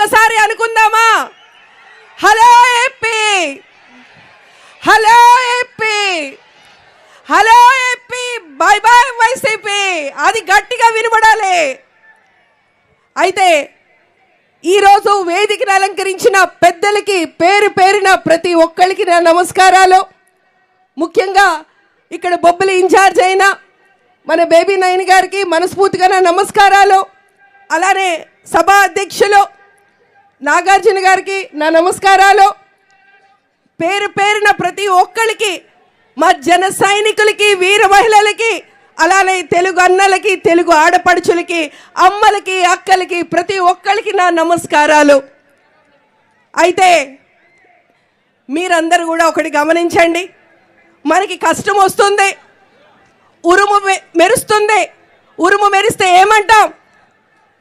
ఒక్కసారి అనుకుందామా? Hello AP hello AP hello AP bye bye YCP. అది గట్టిగా వినబడాలి. అయితే ఈరోజు వేదికను అలంకరించిన పెద్దలకి పేరు పేరిన ప్రతి ఒక్కరికి నా నమస్కారాలు. ముఖ్యంగా ఇక్కడ బొబ్బలి ఇన్ఛార్జ్ అయిన మన బేబీ నయన్ గారికి మనస్ఫూర్తిగా నా నమస్కారాలు. అలానే సభా అధ్యక్షులు నాగార్జున గారికి నా నమస్కారాలు. పేరు పేరున ప్రతి ఒక్కరికి మా జన సైనికులకి వీర మహిళలకి అలానే తెలుగు అన్నలకి తెలుగు ఆడపడుచులకి అమ్మలకి అక్కలకి ప్రతి ఒక్కరికి నా నమస్కారాలు. అయితే మీరందరూ కూడా ఒకటి గమనించండి. మనకి కష్టం వస్తుంది. ఉరుము మె- మెరుస్తుంది. ఉరుము మెరిస్తే ఏమంటాం?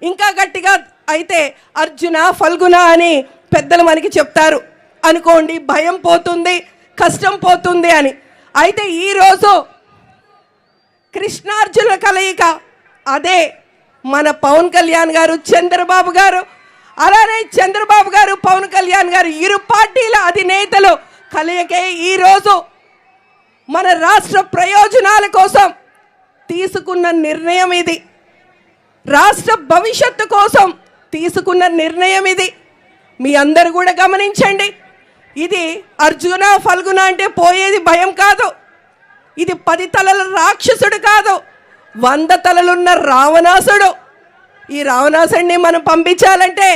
ఇంకా గట్టిగా అయితే అర్జున ఫల్గుణ అని పెద్దలు మనకి చెప్తారు. అనుకోండి భయం పోతుంది కష్టం పోతుంది అని. అయితే ఈరోజు కృష్ణార్జున కలయిక. అదే మన పవన్ కళ్యాణ్ గారు చంద్రబాబు గారు. అలానే చంద్రబాబు గారు పవన్ కళ్యాణ్ గారు ఇరు పార్టీల అధినేతలు కలయికే ఈరోజు మన రాష్ట్ర ప్రయోజనాల కోసం తీసుకున్న నిర్ణయం ఇది. రాష్ట్ర భవిష్యత్తు కోసం తీసుకున్న నిర్ణయం ఇది. మీ అందరు కూడా గమనించండి. ఇది అర్జున ఫల్గున అంటే పోయేది భయం కాదు. ఇది పది తలల రాక్షసుడు కాదు. వంద తలలున్న రావణాసుడు. ఈ రావణాసుడిని మనం పంపించాలంటే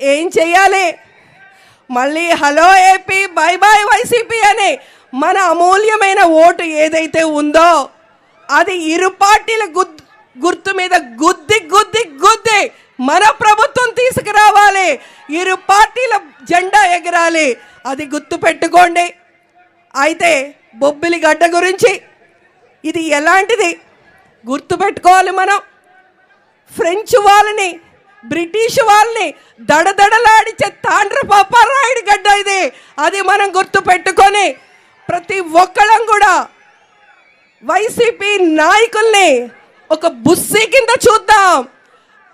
ఏం చేయాలి మళ్ళీ hello AP bye bye YCP అని మన అమూల్యమైన ఓటు ఏదైతే ఉందో అది ఇరు పార్టీల గుద్ గుర్తు మీద గుద్ది గుద్ది గుద్ది మన ప్రభుత్వం తీసుకురావాలి. ఇరు పార్టీల జెండా ఎగరాలి. అది గుర్తు పెట్టుకోండి. అయితే బొబ్బిలి గడ్డ గురించి ఇది ఎలాంటిది? గుర్తుపెట్టుకోవాలి మనం. ఫ్రెంచ్ వాళ్ళని బ్రిటిష్ వాళ్ళని దడదడలాడిచే తాండ్ర పాపారాయుడి గడ్డ ఇది. అది మనం గుర్తు పెట్టుకొని ప్రతి ఒక్కళ్ళం కూడా వైసీపీ నాయకుల్ని ఒక బుస్సీ కింద చూద్దాం.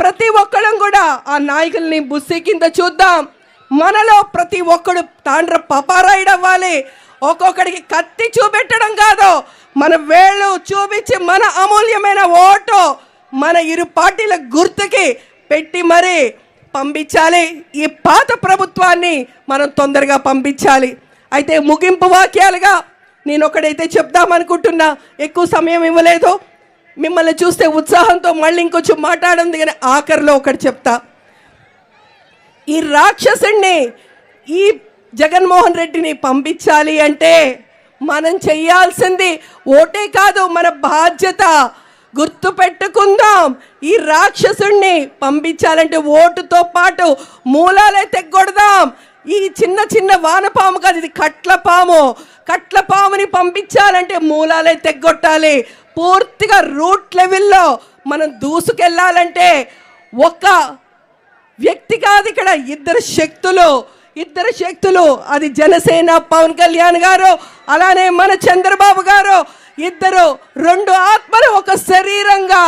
ప్రతి ఒక్కడం కూడా ఆ నాయకుల్ని బుస్సి కింద చూద్దాం. మనలో ప్రతి ఒక్కడు తాండ్ర పపారాయుడు అవ్వాలి. ఒక్కొక్కడికి కత్తి చూపెట్టడం కాదు. మన వేళ్ళు చూపించి మన అమూల్యమైన ఓటు మన ఇరు పార్టీల గుర్తుకి పెట్టి మరి పంపించాలి. ఈ పాత ప్రభుత్వాన్ని మనం తొందరగా పంపించాలి. అయితే ముగింపు వాక్యాలుగా నేను ఒకడైతే చెప్దామనుకుంటున్నా. ఎక్కువ సమయం ఇవ్వలేదు. మిమ్మల్ని చూస్తే ఉత్సాహంతో మళ్ళీ ఇంకొంచెం మాట్లాడింది కానీ ఆఖరిలో ఒకటి చెప్తా. ఈ రాక్షసుణ్ణి ఈ జగన్మోహన్ రెడ్డిని పంపించాలి అంటే మనం చెయ్యాల్సింది ఓటే కాదు మన బాధ్యత గుర్తు పెట్టుకుందాం ఈ రాక్షసుణ్ణి పంపించాలంటే ఓటుతో పాటు మూలాలే తెగ్గొడదాం. ఈ చిన్న చిన్న వానపాము కాదు ఇది కట్ల పాము కట్ల పాముని పంపించాలంటే మూలాలే తెగ్గొట్టాలి. పూర్తిగా రూట్ లెవెల్లో మనం దూసుకెళ్ళాలంటే ఒక వ్యక్తి కాదు ఇక్కడ ఇద్దరు శక్తులు. ఇద్దరు శక్తులు అది జనసేన పవన్ కళ్యాణ్ గారు అలానే మన చంద్రబాబు గారు. ఇద్దరు రెండు ఆత్మలు ఒక శరీరంగా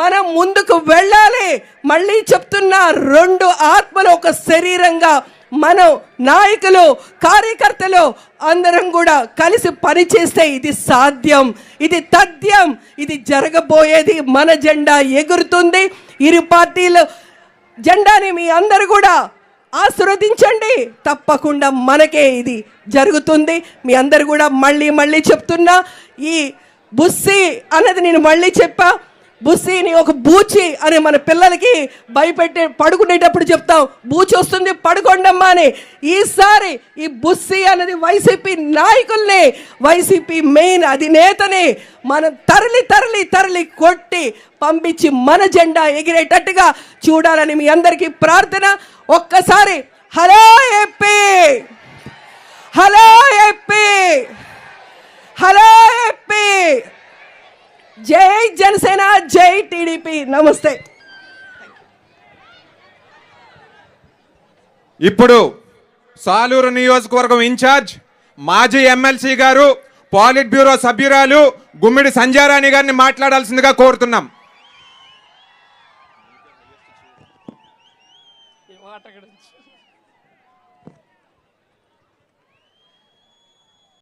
మనం ముందుకు వెళ్ళాలి. మళ్ళీ చెప్తున్నా రెండు ఆత్మలు ఒక శరీరంగా మనం నాయకులు కార్యకర్తలు అందరం కూడా కలిసి పనిచేస్తే ఇది సాధ్యం ఇది తథ్యం ఇది జరగబోయేది మన జెండా ఎగురుతుంది. ఇరు పార్టీలు జెండాని మీ అందరు కూడా ఆశీర్వదించండి. తప్పకుండా మనకే ఇది జరుగుతుంది. మీ అందరు కూడా మళ్ళీ మళ్ళీ చెప్తున్నా ఈ బుస్సి అన్నది నేను మళ్ళీ చెప్పా. బుస్సీని ఒక బూచి అని మన పిల్లలకి భయపెట్టే పడుకునేటప్పుడు చెప్తాం. బూచి వస్తుంది పడుకోండమ్మా అని. ఈసారి ఈ బుస్సి అన్నది వైసీపీ నాయకుల్ని వైసీపీ మెయిన్ అధినేతని మనం తరలి తరలి తరలి కొట్టి పంపించి మన జెండా ఎగిరేటట్టుగా చూడాలని మీ అందరికీ ప్రార్థన. ఒక్కసారి hello AP! Hello AP hello AP జై జనసేన జై టీడీపీ. నమస్తే. ఇప్పుడు సాలూరు నియోజకవర్గం ఇన్ఛార్జ్ మాజీ ఎమ్మెల్సీ గారు పాలిట్ బ్యూరో సభ్యురాలు గుమ్మిడి సంజారాణి గారిని మాట్లాడాల్సిందిగా కోరుతున్నాం.